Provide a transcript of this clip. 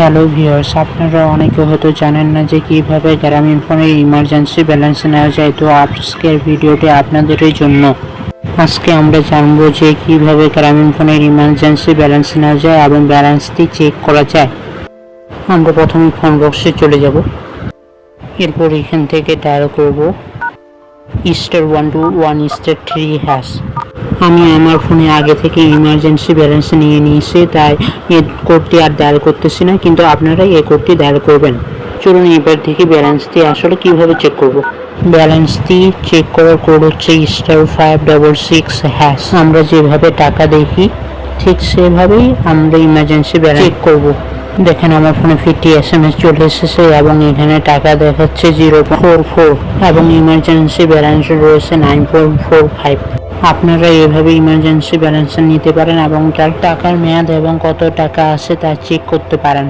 Hello viewers আপনারা অনেকে হয়তো জানেন না যে কীভাবে গ্রামীণ ফোনের ইমার্জেন্সি ব্যালেন্স নেওয়া যায়। তো আজকের ভিডিওটি আপনাদেরই জন্য। আজকে আমরা জানব যে কীভাবে গ্রামীণ ফোনের ইমার্জেন্সি ব্যালেন্স নেওয়া যায় এবং ব্যালেন্সটি চেক করা যায়। আমরা প্রথমে ফোন বক্সে চলে যাব। এরপর এখান থেকে ডায়াল করব। Star one two one star three hash আমি আমার ফোনে আগে থেকে ইমার্জেন্সি ব্যালেন্স নিয়ে নিয়েছি, তাই এই কোডটি আর ডায়াল করতেছি না, কিন্তু আপনারা এই কোডটি ডায়াল করবেন। চলুন এবার দেখি ব্যালেন্সটি আসলে কীভাবে চেক করব। ব্যালেন্সটি চেক করার কোড হচ্ছে star five double six hash আমরা যেভাবে টাকা দেখি, ঠিক সেভাবেই আমরা ইমার্জেন্সি ব্যালেন্স চেক করব। দেখেন আমার ফোনে ফিফটি এস এম এস চলে এসেছে এবং এখানে টাকা দেখাচ্ছে জিরো ফোর ফোর এবং ইমার্জেন্সি ব্যালেন্স রয়েছে নাইন ফোর ফোর ফাইভ আপনারা এভাবে ইমার্জেন্সি ব্যালেন্স নিতে পারেন এবং তার টাকার মেয়াদ এবং কত টাকা আছে তা চেক করতে পারেন।